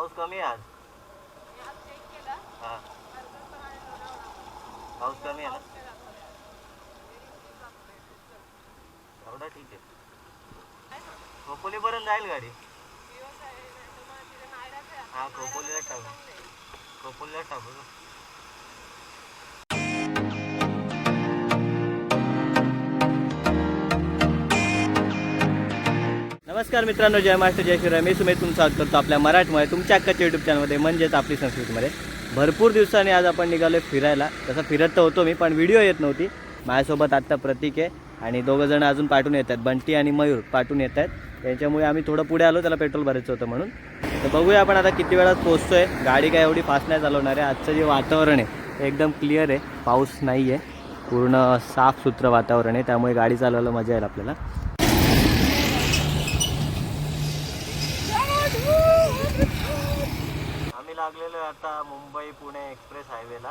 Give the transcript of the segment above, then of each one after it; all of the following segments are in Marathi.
पाऊस कमी आहे आज? हा. पाऊस कमी आहे ना? एवढा ठीक आहे. खोपोलीपर्यंत जाईल गाडी? हा खोपोलीला टाकू. खोपोलीला टाकू. नमस्कार मित्रांनो जय महाराष्ट्र जय शिवराय. मी सुमेध तुमचा स्वागत करतो आपल्या मराठमध्ये. तुमच्या अक्काच्या यूट्यूब चॅनलमध्ये म्हणजेच आपली संस्कृतीमध्ये. भरपूर दिवसांनी आज आपण निघालो फिरायला. तसं फिरत तर होतो मी पण व्हिडिओ येत नव्हती. माझ्यासोबत आत्ता प्रतीक आहे आणि दोघं जण अजून पाठवून येत आहेत. बंटी आणि मयूर पाठवून येत आहेत. त्याच्यामुळे आम्ही थोडं पुढे आलो त्याला पेट्रोल भरायचं होतं म्हणून. तर बघूया आपण आता किती वेळात पोचतो आहे गाडी काय एवढी फास्ट नाही चालवणार आहे. आजचं जे वातावरण आहे ते एकदम क्लिअर आहे. पाऊस नाही आहे पूर्ण साफसुथरं वातावरण आहे. त्यामुळे गाडी चालवायला मजा येईल आपल्याला. आम्ही आहे आता मुंबई पुणे एक्सप्रेस हायवेला.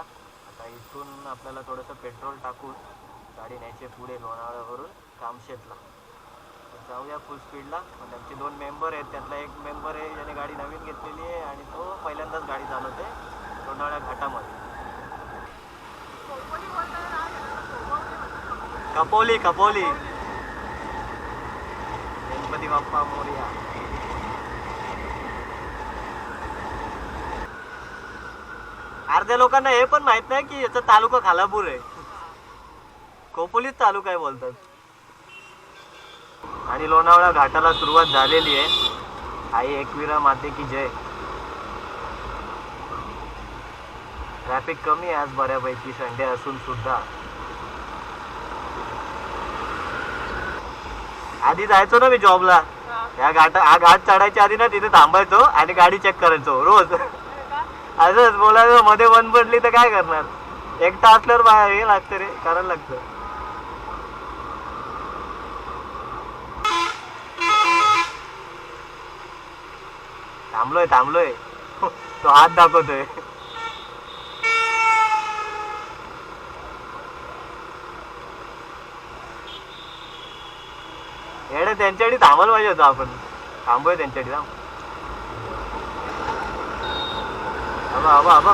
आता इथून आपल्याला थोडंसं पेट्रोल टाकून गाडी न्यायची पुढे लोणावळ्यावरून कामशेतला. जाऊया फुल स्पीडला पण त्यांचे दोन मेंबर आहेत. त्यातला एक मेंबर आहे ज्याने गाडी नवीन घेतलेली आहे आणि तो पहिल्यांदाच गाडी चालवते लोणावळ्या घाटामध्ये. कपोली कपोली. गणपती बाप्पा मोरया. अर्ध्या लोकांना हे पण माहीत नाही की याचा तालुका खालापूर आहे. खोपोलीच तालुका आहे बोलतात. आणि लोणावळा घाटाला सुरुवात झालेली आहे. आई एकविरा माते की जय. ट्रॅफिक कमी आहे आज बऱ्यापैकी संडे असून सुद्धा. आधी जायचो ना मी जॉबला या घाट हा घाट चढायच्या आधी ना तिथे थांबायचो आणि गाडी चेक करायचो रोज. असंच बोलायचं मध्ये बंद पडली तर काय करणार? एकटा असल्यावर बाहेर हे लागतं रे करायला लागतं. थांबलोय थांबलोय. तो हात दाखवतोय. येडे त्यांच्यासाठी थांबायला पाहिजे होतं आपण. थांबूया त्यांच्यासाठी थांब. आबा आबा आबा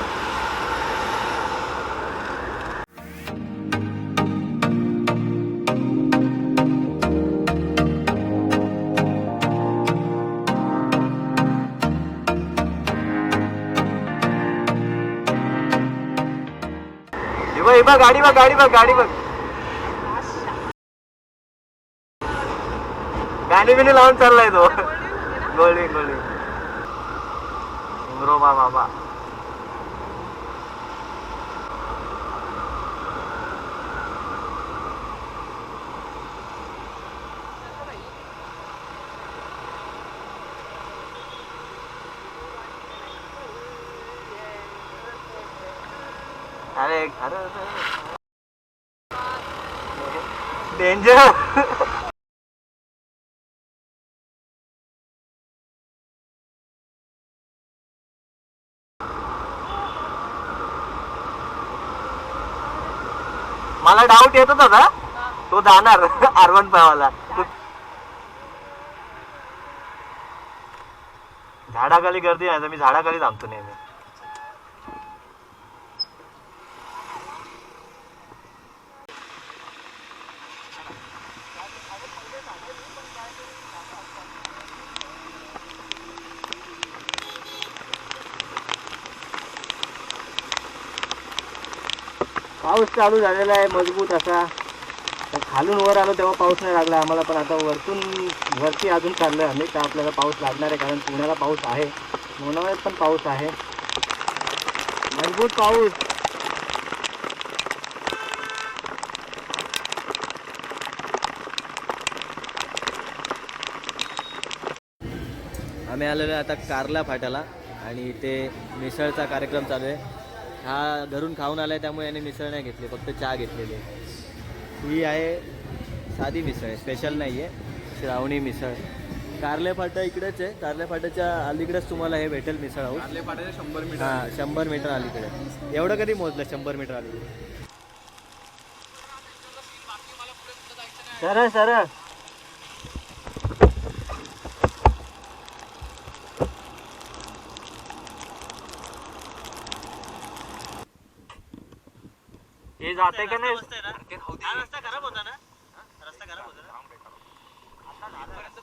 हे बघ गाडी बघ गाडी बघ गाडी बघ. गाणी बिणी लावून चाललाय तो. गोळी गोळी. उमरोबा बाबा अरे घर डेंजर मला डाऊट येत होता तो जाणार आरवण पावाला झाडाखाली गर्दी नाही तर मी झाडाखाली थांबतो नाही पाऊस चालू झालेला आहे मजबूत असा. तर खालून वर आलो तेव्हा पाऊस नाही लागला आम्हाला पण आता वरतून वरती अजून चाललं आम्ही. तर आपल्याला पाऊस लागणार आहे? कारण पुण्याला पाऊस आहे. लोणावळ्यात पण पाऊस आहे. मजबूत पाऊस. आम्ही आलेलो आहे आता कारला फाट्याला आणि इथे मिसळचा कार्यक्रम चालू आहे. हा घरून खाऊन आलाय त्यामुळे याने मिसळ नाही घेतली फक्त चहा घेतलेली आहे. ही आहे साधी मिसळ आहे स्पेशल नाही आहे श्रावणी मिसळ. कारले फाटा इकडेच आहे कारले फाट्याच्या अलीकडेच तुम्हाला हे भेटेल मिसळ हाऊस कारले पाट्याचे शंभर मीटर. हां शंभर मीटर अलीकडे. एवढं कधी मोजलं शंभर मीटर अलीकडे? सरळ सरळ. जाते का नाही रस्ता आहे ना? हा रस्ता खराब होता ना? रस्ता खराब होता ना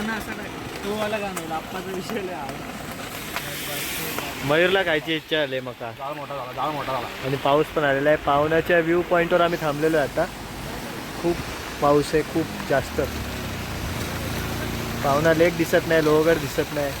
तो वाला गाणं आप्पाचा विषय लय आवडला. मयूरला खायची इच्छा आली मका. जाळ मोठा झाला जाळ मोठा झाला. आणि पाऊस पण आलेला आहे. पावनाच्या व्ह्यू पॉईंटवर आम्ही थांबलेलो आहे आता. खूप पाऊस आहे खूप जास्त. पावना लेक दिसत नाही लोहगड दिसत नाही.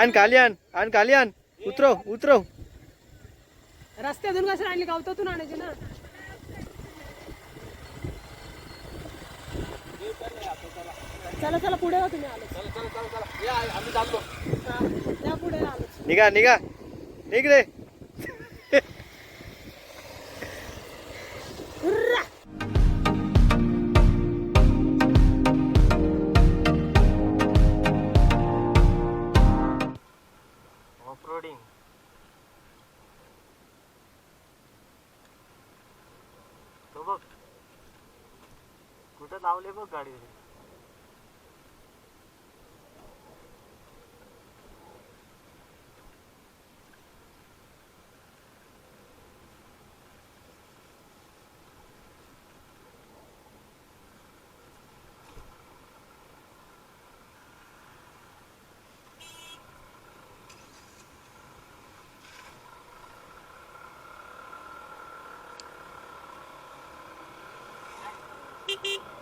आण खाली आण आण खाली आण उतरव उतरव रस्त्यातून कसं आणली गावतातून आणायचे ना. चला चला पुढे हो तुम्ही आलो. या पुढे आलो. निघा निघा. निघ रे. लावले बघ गाडी beep beep.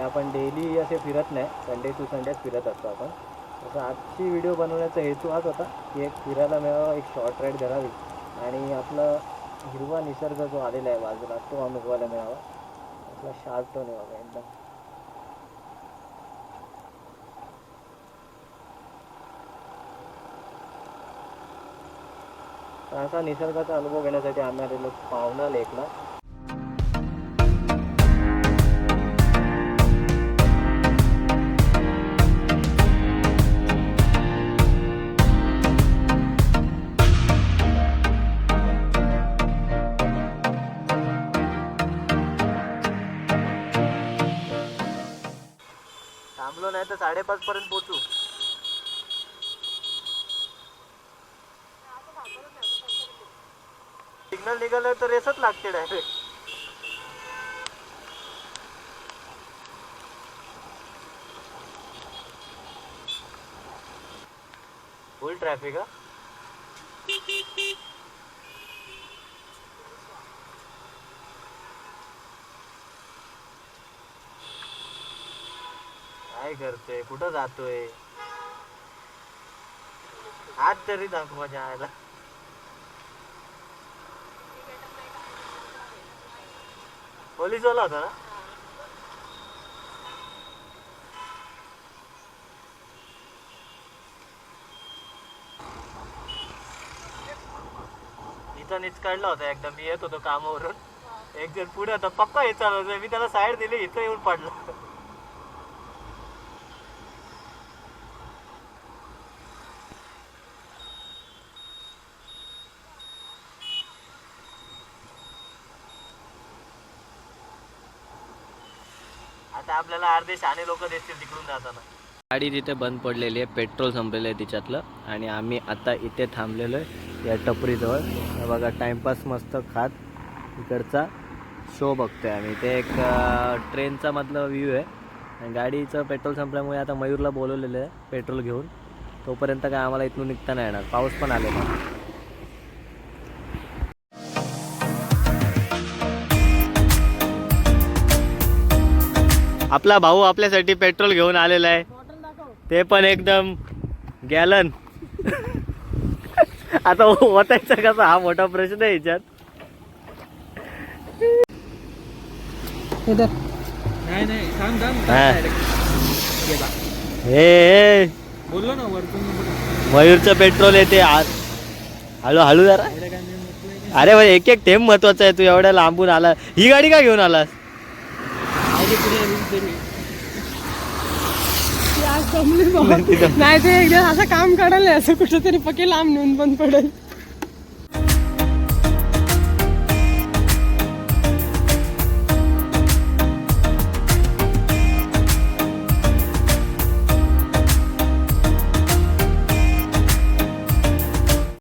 आपण डेली असे फिरत नाही. संडे टू संडेच फिरत असतो आपण. तसं आजची व्हिडिओ बनवण्याचा हेतू हाच होता की एक फिरायला मिळावा एक शॉर्ट राईड करावी आणि आपला हिरवा निसर्ग जो आलेला आहे बाजूला तो अनुभवायला मिळावा. आपला शार्प टोन आहे बघा एकदम. असा निसर्गाचा अनुभव घेण्यासाठी आम्ही आलेलो पावना लेकला. थांबलो नाही तर साडेपाच पर्यंत पोचू सिग्नल निघालं तर रेसच लागते डायरेक्ट फुल ट्रॅफिक हा? काय करतोय? कुठं जातोय? आज तरी दाखवा जायला पोलीस वाला होता ना? इथं नीच काढला होता एकदा. मी येत होतो कामावरून. एक जण पुढे होता. पक्का हे चालवत मी त्याला साईड दिली. इथं येऊन पडला. आता आपल्याला अर्धे शहाणे लोक दिसतील तिकडून जाताना. गाडी तिथे बंद पडलेली आहे पेट्रोल संपलेलं आहे तिच्यातलं. आणि आम्ही आता इथे थांबलेलो आहे या टपरीजवळ. हे बघा टाइमपास मस्त खात. इकडचा शो बघतोय आम्ही. ते एक ट्रेनचा मधलं व्ह्यू आहे. आणि गाडीचं पेट्रोल संपल्यामुळे आता मयूरला बोलवलेलं आहे पेट्रोल घेऊन. तोपर्यंत काय आम्हाला इथून निघता नाही येणार. पाऊस पण आलेला आपला भाऊ आपल्यासाठी पेट्रोल घेऊन आलेला आहे. ते पण एकदम गॅलन. आता ओतायचा कसा? हा मोठा प्रश्न आहे याच्यात. इधर नाही नाही थांब थांब हा. गेला बोललो ना वरतून मयूरचं पेट्रोल येते. आज हळू हळू जरा. अरे भाई एक एक थेंब महत्त्वाचा आहे. तू एवढ्या लांबून आला. ही गाडी का घेऊन आलास आधी पुढे रील तरी. ती आज जमली बाबा. नाही ते एकदा असं काम काढायला असं कुठं तरी पके लांब नेऊन बंद पडेल.